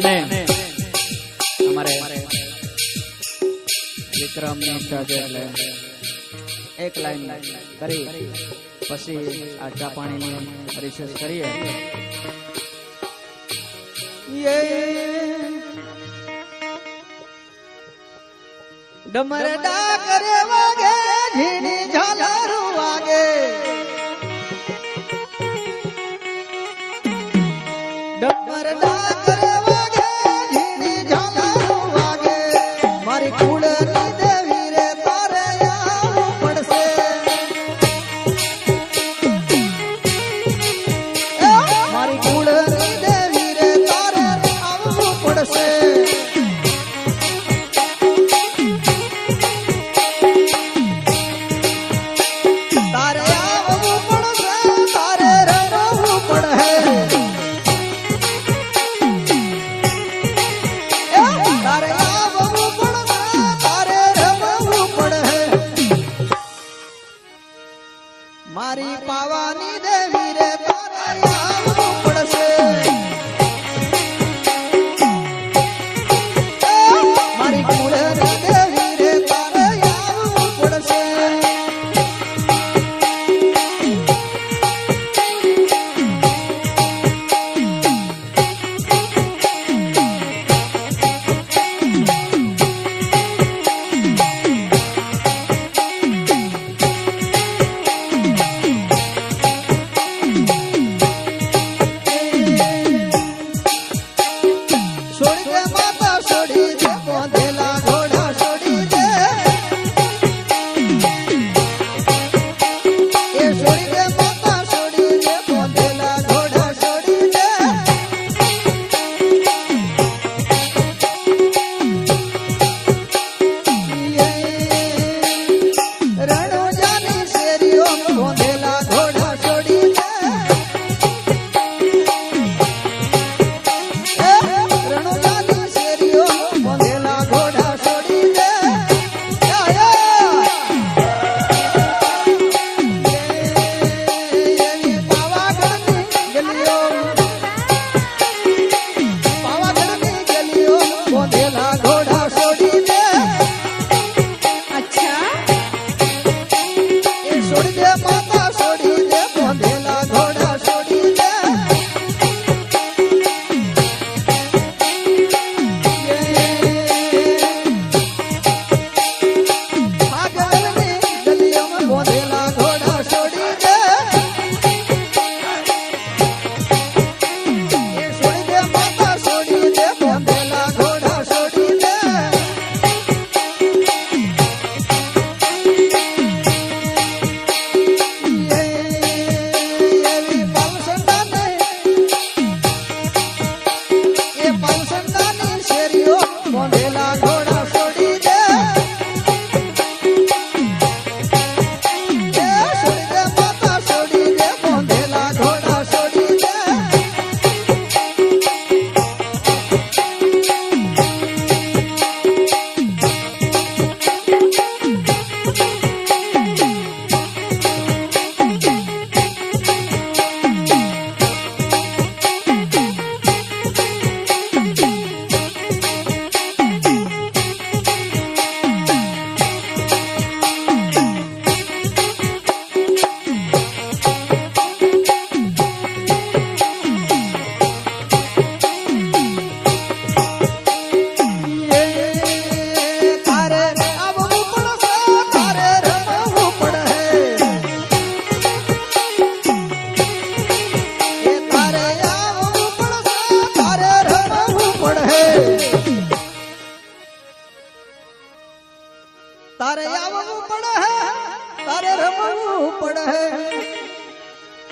અને અમારે વિક્રમ એટલે એક લાઈન કરી, પછી આ ચા પાણીની રિસેસ કરીએ. ડમરડા કરે વાગે हमारी पावानी देवी।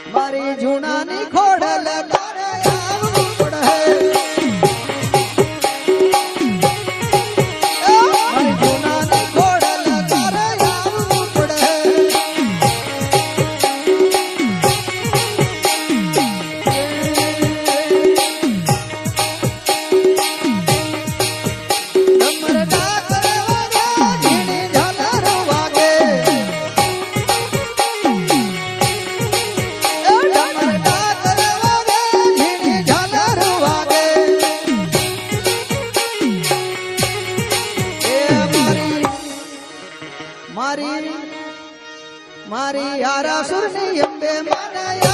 મારી જૂનાની ખોડ લગા ಎಂಬೆ ಮನೆಯ